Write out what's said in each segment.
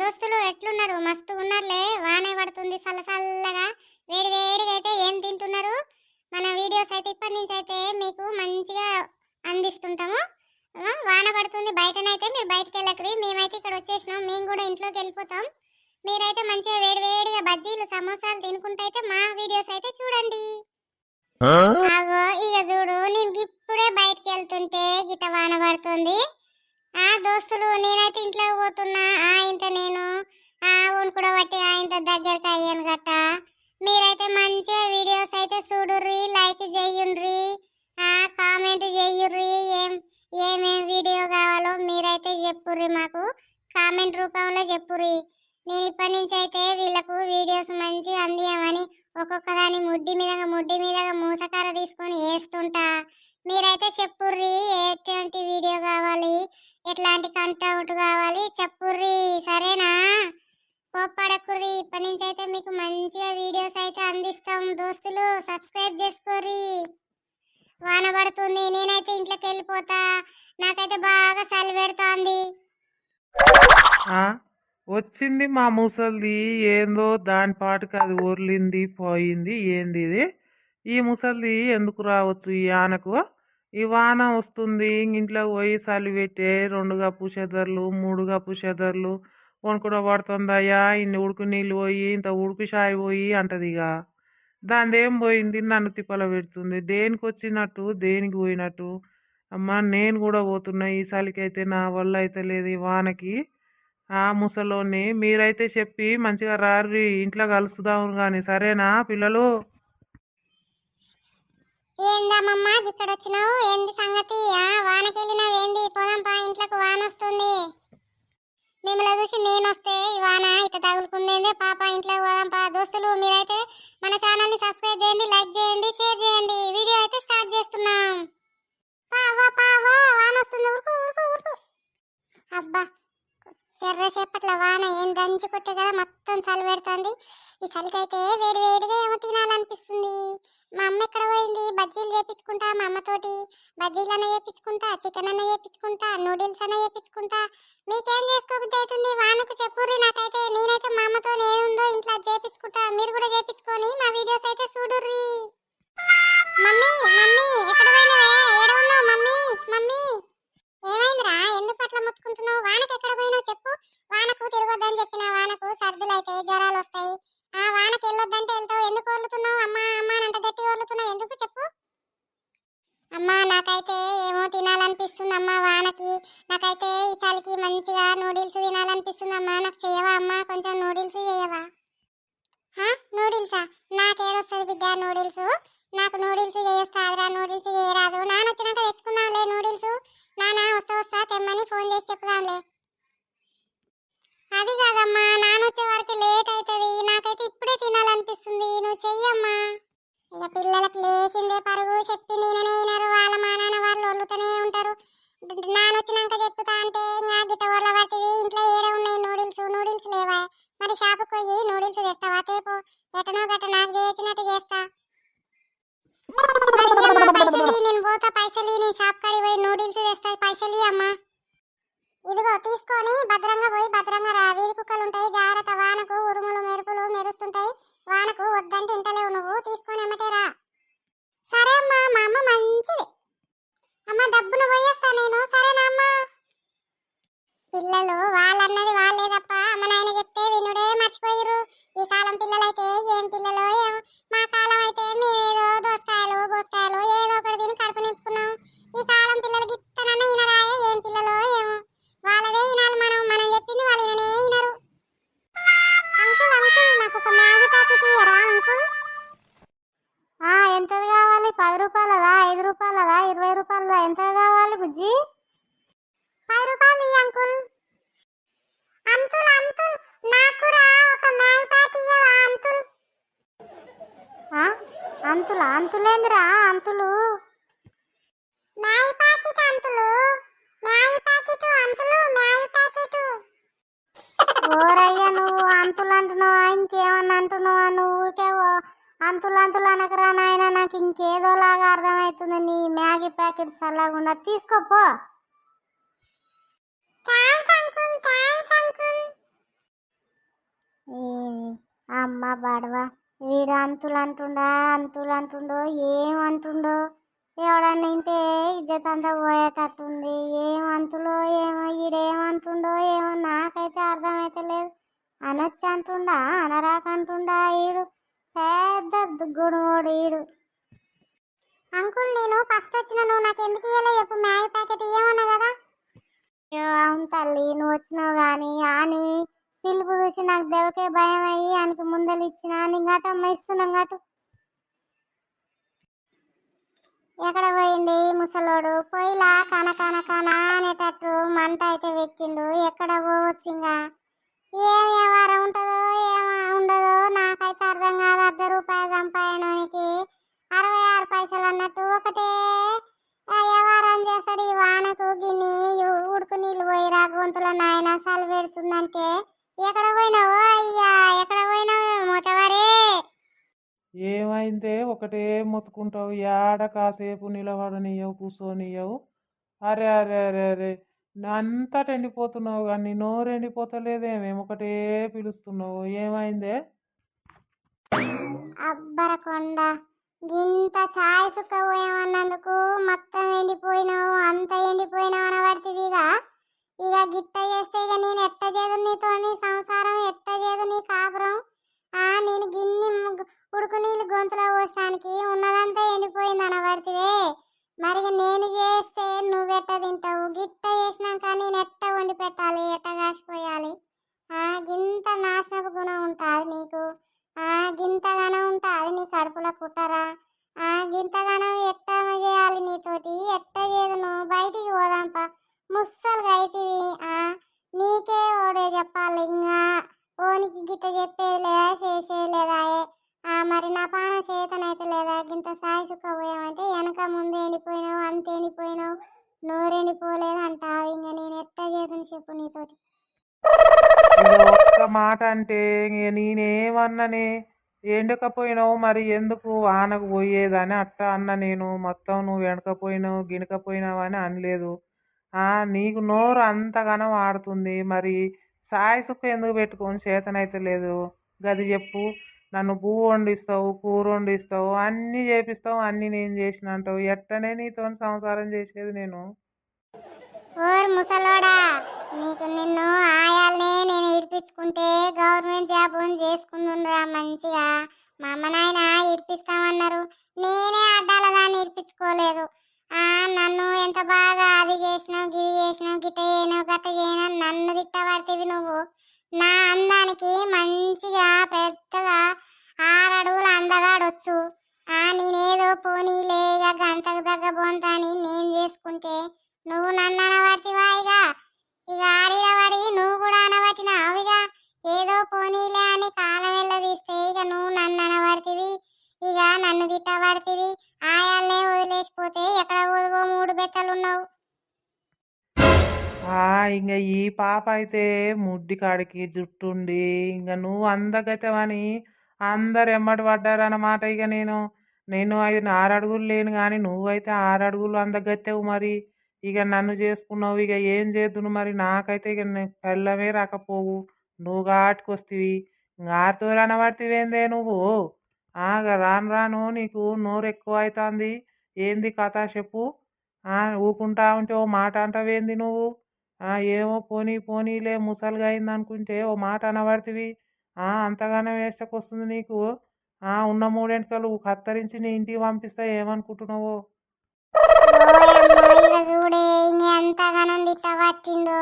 దోస్తులు ఎట్లున్నారు? మస్తు ఉన్నారులే. వానే పడుతుంది చల్ల చల్లగా వేడి వేడిగా అయితే ఏం తింటున్నారు? మన వీడియోస్ అయితే ఇప్పటి నుంచి అయితే మీకు మంచిగా అందిస్తుంటాము. వాన పడుతుంది. బయటనైతే మీరు బయటకు వెళ్ళకరి. మేమైతే ఇక్కడ వచ్చేసినాం. మేము కూడా ఇంట్లోకి వెళ్ళిపోతాం. మీరైతే మంచిగా వేడి వేడిగా బజ్జీలు సమోసాలు తినుకుంటూ అయితే మా వీడియోస్ అయితే చూడండి. ఇక చూడు. నేను ఇప్పుడే బయటికి వెళ్తుంటే గిట వాన పడుతుంది. దోస్తులు నేనైతే ఇంట్లో పోతున్నా. ఆ ఇంత నేను ఆ కూడా బట్టి ఆ ఇంత దగ్గరికి అయ్యాను గట్ట. మీరైతే మంచిగా వీడియోస్ అయితే చూడుర్రి లైక్ చేయుండ్రి ఆ కామెంట్ చేయుర్రి ఏం ఏమేం వీడియో కావాలో మీరైతే చెప్పుర్రి మాకు. కామెంట్ రూపంలో చెప్పుర్రి. నేను ఇప్పటి నుంచి అయితే వీళ్ళకు వీడియోస్ మంచిగా అందియామని ఒక్కొక్కదాన్ని ముడ్డి మీద ముడ్డి మీద మూసకార తీసుకొని వేస్తుంటా. మీరైతే చెప్పుర్రి ఎటువంటి వీడియో కావాలి ఎట్లాంటి కంటౌట్ కావాలి? చెప్పుర్రి సరేనా? కోప్పడకుర్రి. ఇప్పటి నుంచి అయితే మీకు మంచిగా వీడియోస్ అయితే అందిస్తాం. దోస్తులు సబ్స్క్రైబ్ చేసుకోర్రి. వాన పడుతుంది. నేనైతే ఇంట్లోకి వెళ్ళిపోతా. నాకైతే బాగా చలి పెడుతోంది. వచ్చింది మా ముసలిది. ఏందో దాని పాటకి అది ఒర్లింది పోయింది. ఏంది ఇది? ఈ ముసలిది ఎందుకు రావచ్చు? ఈ ఆనకు? ఈ వాన వస్తుంది ఇంట్లో పోయి చలి పెట్టే రెండు కప్పు చెదర్లు మూడు కప్పు చెదర్లు వణుకుడ పడుతుందయ్యా ఇన్ని ఉడుకు నీళ్ళు పోయి ఇంత ఉడుకు షాయి పోయి అంటది ఇక. దానిదేం పోయింది? నన్ను తిప్పల పెడుతుంది. దేనికి వచ్చినట్టు దేనికి పోయినట్టు? అమ్మా నేను కూడా పోతున్నా ఈ చలికి అయితే నా వల్ల అయితే లేదు ఈ వానకి. ఆ ముసలోని మీరైతే చెప్పి మంచిగా రారి ఇంట్లో కలుసుదాం కానీ సరేనా పిల్లలు? ఏందమ్మమ్మ ఇక్కడ వచ్చినావు ఏంది సంగతి? ఆ వానకెళ్ళినావు ఏంది పా ఇంట్లోకి వాన వస్తుంది మిమ్మల్ని చూసి నేను వస్తే ఈ వాన ఇక్కడ తగులుకుందేంది? పాప ఇంట్లో పోదాంపా దోస్తులు మీరైతే మన ఛానల్ని సబ్స్క్రైబ్ చేయండి లైక్ చేయండి షేర్ చేయండి. వీడియో అయితే స్టార్ట్ చేస్తున్నాం. పావా పావా వాన వస్తుంది అబ్బా చెర్రసేపట్ల వాన ఏం దంచి కొట్టే కదా మొత్తం చలి పెడుతుంది. ఈ చలికైతే వేడి వేడిగా ఏమో మా బజ్జీలు అన్న చేపించుకుంటా చికెన్ అన్న చేపించుకుంటా నూడిల్స్ అన్న చేపించుకుంటా. మీకేం చేసుకోబుద్ది అవుతుంది వానకు చెప్పుర్రి నాకైతే నేనైతే మా అమ్మతో నేనుందో ఇంట్లో అది చేపించుకుంటా. మీరు కూడా చేపించుకొని మా వీడియోస్ అయితే చూడుర్రి. మమ్మీ మమ్మీ ఎక్కడ పోయినవే? ఏడ ఉన్నావు మమ్మీ? మమ్మీ! ఏమైందిరా? ఎందుకు అట్లా ముట్టుకుంటున్నావు వానకి నాకు నూడిల్స్ చేయొస్తాదిరా నూడిల్స్ చేయరాదు. నాన్న వచ్చినాక తెచ్చుకుందాంలే నూడిల్స్ నాన్న వస్తా వస్తా తెమ్మని ఫోన్ చేసి చెప్పుదాంలే. అది కాదమ్మా నాన్న వచ్చే వరకు లేట్ అవుతుంది నాకైతే ఇప్పుడే తినాలనిపిస్తుంది. నువ్వు చెయ్యమ్మా. ఇక పిల్లలకు లేచిందే పరుగు చెప్పి నేననే వినరు. వాళ్ళ మా నాన్న వాళ్ళు వల్లుతూనే ఉంటారు. నాన్న వచ్చినాక చెప్పుతా అంటే ఇంకా గిట్ట వల్ల పట్టివి ఇంట్లో ఏడ ఉన్నాయి నూడిల్స్ నూడిల్స్ లేవా? మరి షాపుకి పోయి నూడిల్స్ తెస్తావా? తేపు. ఎటనో గట్ట నాకు చేసినట్టు చేస్తా మరి ఇయ్యమ్మా పైసలు ఇయ్యి, నేను పోతా పైసలు ఇయ్యి, నేను షాప్ కాడికి పోయి నూడిల్స్ తెస్తా పైసలు ఇయ్యి అమ్మా. ఇదిగో తీసుకొని భద్రంగా పోయి భద్రంగా రా. వీధి కుక్కలు ఉంటాయి జాగ్రత్త. వానకు ఉరుములు మెరుపులు మెరుస్తుంటాయి. వానకు వద్దంటే ఇంటలేవు నువ్వు. తీసుకొని ఎమ్మటే రా. సరే అమ్మా మా అమ్మ అంతులు అంటున్నావా ఇంకేమన్నా అంటున్నావా? నువ్వు ఊరికే అంతులు అంతులు అనకరా నాయన నాకు ఇంకేదోలాగా అర్థమవుతుంది. నీ మ్యాగీ ప్యాకెట్ చల్లకుండా తీసుకోపో అమ్మ బడవ వీడు అంతులు అంటుండా అంతులు అంటుండో ఏం అంటుండో ఎవడన్నా వింటే ఇజ్జత్ అంతా పోయేటట్టుంది. ఏం అంతులో ఏమో ఈడేమంటుండో ఏమో నాకైతే అర్థమైతే లేదు అనొచ్చి అంటుండా అనరాక ఈడు. పెద్ద దుగ్గుడు ఈడు అంకుల్ నేను ఫస్ట్ వచ్చిన నువ్వు నాకు ఎందుకు ఇవ్వలే చెప్పు మ్యాగీ ప్యాకెట్ ఇవ్వమన్నా కదా? అవును తల్లి నువ్వు వచ్చినావు కానీ అని పిలుపు చూసి నాకు దెవకే భయం అయ్యి ఆయనకి ముందలు ఇచ్చిన నీకు గట ఇస్తున్నాం గటు ఎక్కడ పోయింది ముసలోడు? పొయ్యిలా కన కన కన అనేటట్టు మంట అయితే పెట్టిండు ఎక్కడ పోవచ్చు ఇంకా ఏం వ్యవహారం ఉంటుందో ఏం ఉండదో నాకైతే అర్థం కాదు. అర్ధ రూపాయలు సంపాదనకి అరవై ఆరు పైసలు అన్నట్టు ఒకటే ఆ వ్యవహారం చేస్తాడు ఈ వానకు గిన్ని ఉడుకు నీళ్ళు పోయిరా గొంతుల నాయన సలు పెడుతుందంటే. ఎక్కడ పోయినావు అయ్యా ఎక్కడ పోయినావు మొట్టవారే ఏమైందే? ఒకటే మొత్తుకుంటావు. యాడ కాసేపు నిలబడనియవు కూర్చోనియవు అరే అరే అరే అరే. అంతా ఎండిపోతున్నావు కానీ నోరు ఎండిపోతలేదేమేం ఒకటే పిలుస్తున్నావు. ఏమైందే? అబ్బరకొండ గింత చాయ్ సుక్క మొత్తం ఎండిపోయినావు అంత ఎండిపోయినావు అనబడితివిగా. ఇక గిట్ట చేస్తే ఇక నేను ఎట్ట చేదు నీతో? సంసారం ఎట్ట చేదు నీ కాపురం? ఆ నేను గిన్ని ఉడుకు నీళ్ళు గొంతులో పోసానికి ఉన్నదంతా ఎండిపోయింది అనబడితివే. మరి నేను చేస్తే నువ్వెట్ట తింటావు? గిట్ట చేసినాక నేను ఎట్ట వండి పెట్టాలి? ఎట్ట కాసిపోయాలి? గింత నాశనపు గుణం ఉంటుంది నీకు? గింతగానం ఉంటుంది నీ కడుపులో కుట్టరా ఆ గింతగానం ఎట్ట చేయాలి నీతోటి? ఎట్ట చేయదు నువ్వు బయటికి పోదాంపా. ముస్సలుగా అయితివి. నీకే ఓడే చెప్పాలి. ఇంకా ఓనికి గిట్ట చెప్పేది లేదా చేసేది లేదా? మరి నా పాన చేతనైతే లేదా? గింత సాయి సుఖపోయామంటే వెనక ముందు ఎండిపోయినావు అంత ఎండిపోయినావు నోరు అంటావు. నేను ఎట్టా చేసిన చెప్పు నీతోటి. ఒక్క మాట అంటే ఇంక నేనేమన్ననే ఎండకపోయినావు మరి ఎందుకు వానకు పోయేదని అట్ట అన్న నేను. మొత్తం నువ్వు వెనకపోయినావు గినకపోయినావు అని అనలేదు. నీకు నోరు అంతగానం ఆడుతుంది మరి సాయి సుక్క ఎందుకు పెట్టుకొని చేతనైతే లేదు. గది చెప్పు. నన్ను పువ్వు వండిస్తావు కూర వండిస్తావు అన్నీ చేపిస్తావు అన్నీ నేను చేసిన అంటావు ఎట్టనే నీతో సంసారం చేసేది నేను. ఓర్ ముసలోడా నీకు నిన్ను ఆయాలనే నేను ఇడిపించుకుంటే గవర్నమెంట్ జాబ్ చేసుకుంటుండ్రా మంచిగా. మా అమ్మ నాయన ఇడిపిస్తామన్నారు. నేనే అడ్డాల దాన్ని ఇడిపించుకోలేదు. నన్ను ఎంత బాగా అది చేసినావు గిది చేసినావు గిట్ట చేయను గట్ట చేయను నన్ను తిట్టబడితేవి నువ్వు. నా అందానికి మంచిగా పెద్దగా ఆరు అందగాడొచ్చు. ఆ నేనేదో పోనీలే ఇక గంటకు దగ్గ బొంతాని నేను చేసుకుంటే? నువ్వు నన్ను అనబట్టివా ఇక ఇక ఆడిడబడి నువ్వు కూడా అనబట్టినావు ఇక ఏదో పోనీలే అని కాలం వెళ్ళదీస్తే ఇక నువ్వు నన్ను అనబడితివి ఇక నన్ను తిట్టబడితివి. ఆయాలనే వదిలేసిపోతే ఎక్కడ పోదుగో మూడు బెత్తలున్నావు. ఆ ఇంక ఈ పాప అయితే ముడ్డి కాడికి జుట్టుండి ఇంక నువ్వు అందగతవని అందరు ఎమ్మటి పడ్డారన్నమాట ఇక నేను. నేను ఐదు ఆరు అడుగులు లేను కానీ నువ్వైతే ఆరు అడుగులు అందగత్తావు మరి. ఇక నన్ను చేసుకున్నావు ఇక ఏం చేద్దును మరి? నాకైతే ఇక పెళ్ళమే రాకపోవు. నువ్వు ఘాటుకొస్తివి ఆరుతో అనబడితివేందే నువ్వు? ఆ, రాను రాను నీకు నోరు ఎక్కువ అవుతుంది ఏంది కథ చెప్పు. ఊకుంటా ఉంటే ఓ మాట అంటావేంది నువ్వు? ఏమో పోనీ పోనీలే ముసలిగా అయింది అనుకుంటే ఓ మాట అనబడితివి. అంతగానే అంతగానో వస్తుంది నీకు? ఆ ఉన్న మూడెంటకలు కత్తరించి నీ ఇంటికి పంపిస్తా ఏమనుకుంటున్నావు? ఇక చూడే ఇంక ఎంతగానో తిట్టబట్టిండు.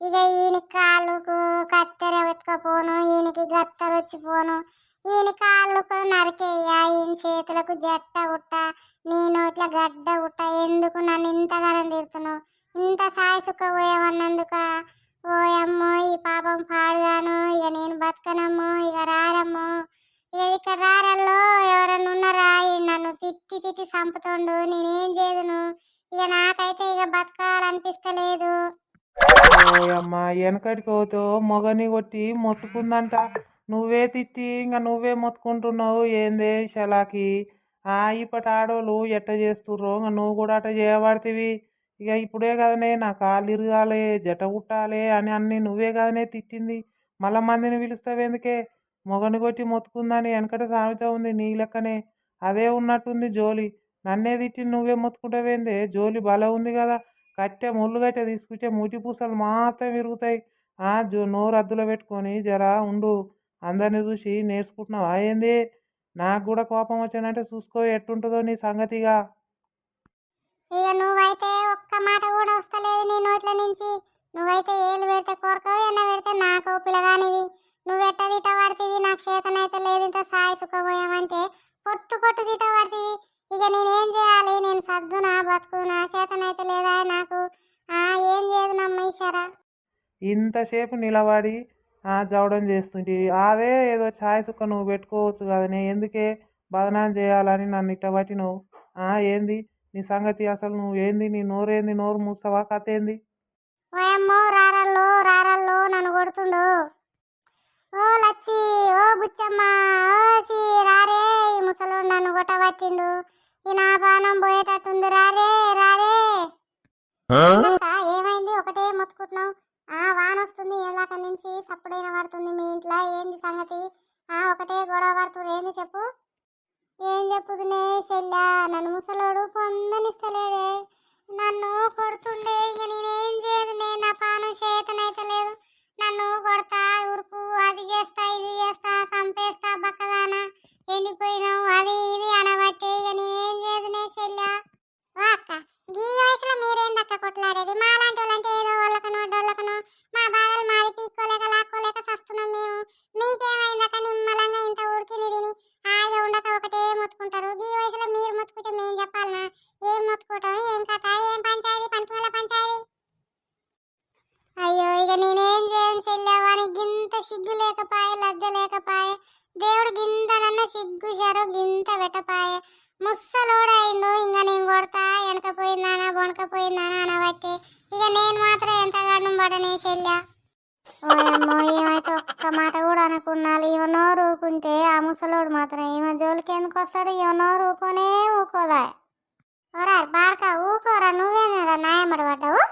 ఇక ఈయన కాళ్ళకు కత్తెర వెతకపోను ఈయనకి గత్తలు వచ్చిపోను. ఈయన కాళ్ళకు నరికేయ్యా ఈయన చేతులకు జట్ట గుట్ట నీ నోట్ల గడ్డ గుట్ట ఎందుకు నన్ను ఇంతగానం తిడుతున్నావు? ఇంత సాయి ఓ అమ్మో ఈ పాపం పాడుగాను ఇక నేను బతకనమ్మో ఇక రారమ్మో. ఇక ఇక్కడ రారల్లో ఎవరన్నా ఉన్నారా నన్ను తిట్టి తిట్టి చంపుతుండు నేనేం చేయదును ఇక నాకైతే ఇక బతకాలనిపిస్తలేదు. అమ్మా వెనకటికి పోతో మొగని కొట్టి మొత్తుకుందంట. నువ్వే తిట్టి ఇంకా నువ్వే మొత్తుకుంటున్నావు ఏందే షలాకి? ఆ ఇప్పటి ఆడోళ్ళు ఎట్ట చేస్తుర్రో ఇంకా నువ్వు కూడా అట్ట చేయబడితివి. ఇక ఇప్పుడే కదనే నా కాళ్ళు ఇరగాలి జట కుట్టాలి అని అన్ని నువ్వే కదనే తిట్టింది. మళ్ళా మందిని పిలుస్తావు ఎందుకే మొగని కొట్టి మొత్తుకుందని వెనకట సామెత ఉంది నీ లెక్కనే. అదే ఉన్నట్టుంది జోలి. నన్నే తిట్టి నువ్వే మొత్తుకుంటావేందే? జోలి బల ఉంది కదా. కట్టె ముళ్ళు కట్టె తీసుకుంటే మూటి పూసలు మాత్రం విరుగుతాయి. ఆ జో నోరు అద్దులో పెట్టుకొని జరా ఉండు. అందరిని చూసి నేర్చుకుంటున్నావా ఏంది? నాకు కూడా కోపం వచ్చానంటే చూసుకో ఎట్టుంటుందో నీ సంగతిగా. ఇక నువ్వైతే ఒక్క మాట కూడా వస్తలేదు నీ నోట్ల నుంచి. నువ్వైతే ఏళ్ళు పెడితే కొరకవు ఎన్న పెడితే నాకు పిల్లగానివి. నువ్వు ఎట్ట తిట పడుతుంది నాకు చేతనైతే లేదు ఇంత సాయి సుఖపోయామంటే పొట్టు పొట్టు తిట పడుతుంది ఇక నేనేం చేయాలి? నేను సర్దునా బతుకునా? చేతనైతే లేదా నాకు? ఏం చేయదు నమ్మ ఈశ్వరా? ఇంతసేపు నిలబడి చవడం చేస్తుంటివి. చేస్తుంటే అదే ఏదో ఛాయ్ సుక్క నువ్వు పెట్టుకోవచ్చు కదనే. ఎందుకే బదనాం చేయాలని నన్ను ఇట్టబట్టి నువ్వు ఏంది? నీ సంగతి అసలు నువ్వు ఏంది? నీ నోరేంది? నోరు మూస్తావా? కథ ఏంది ఓయమ్మో రారల్లో రారల్లో నన్ను కొడుతుండు. ఓ లచ్చి ఓ బుచ్చమ్మ ఓ షీ రారే ఈ ముసలోడు నన్ను కొట్టబట్టిండు. ఈ నా పానం పోయేటట్టుంది. రారే రారే. అక్క, ఏమైంది? ఒకటే మొత్తుకుంటున్నావు. ఆ వాన వస్తుంది. ఎలాక నుంచి సప్పుడైన పడుతుంది మీ ఇంట్లో. ఏంది సంగతి? ఆ ఒకటే గొడవ పడుతుంది ఏంది చెప్పు? ఏం చెప్పుదునే చెల్లా? నన్ను ముసలోడు పొందనిస్తలేదే. నన్ను కొడుతుండే ఇంక నేనేం చేయదు నేను నా పాను చేతనైతే లేదు నన్ను కొడతా ఉరుకు అది చేస్తా ఇది చేస్తా చంపేస్తా బక్కదానా. ఎండిపోయినావు అది ఇది అనబట్టే ఇక నేనేం చేయదు నే చెల్లా అక్క ఈ వయసులో మీరేందక్క కొట్లాడేది? మా లాంటి వాళ్ళంటే ఏదో వాళ్ళ గింత పెట్టపాయే ముస్సలోడైండు ఇంకా నేను కొడతా వెనకపోయిందానా బొనకపోయిందానా అనబట్టి. ఇక నేను మాత్రం ఎంత గడ్డం పడనే చెల్లె. ఓయమ్మో ఏమైతే ఒక్క మాట కూడా అనుకున్నాను ఈమె రూకుంటే ఆ ముసలోడు మాత్రం ఈమె జోలికి ఎందుకు వస్తాడు? ఈమె నోరు ఊకోదా ఒరా బాడక ఊకోరా నువ్వేనా నాయమడబడ్డావు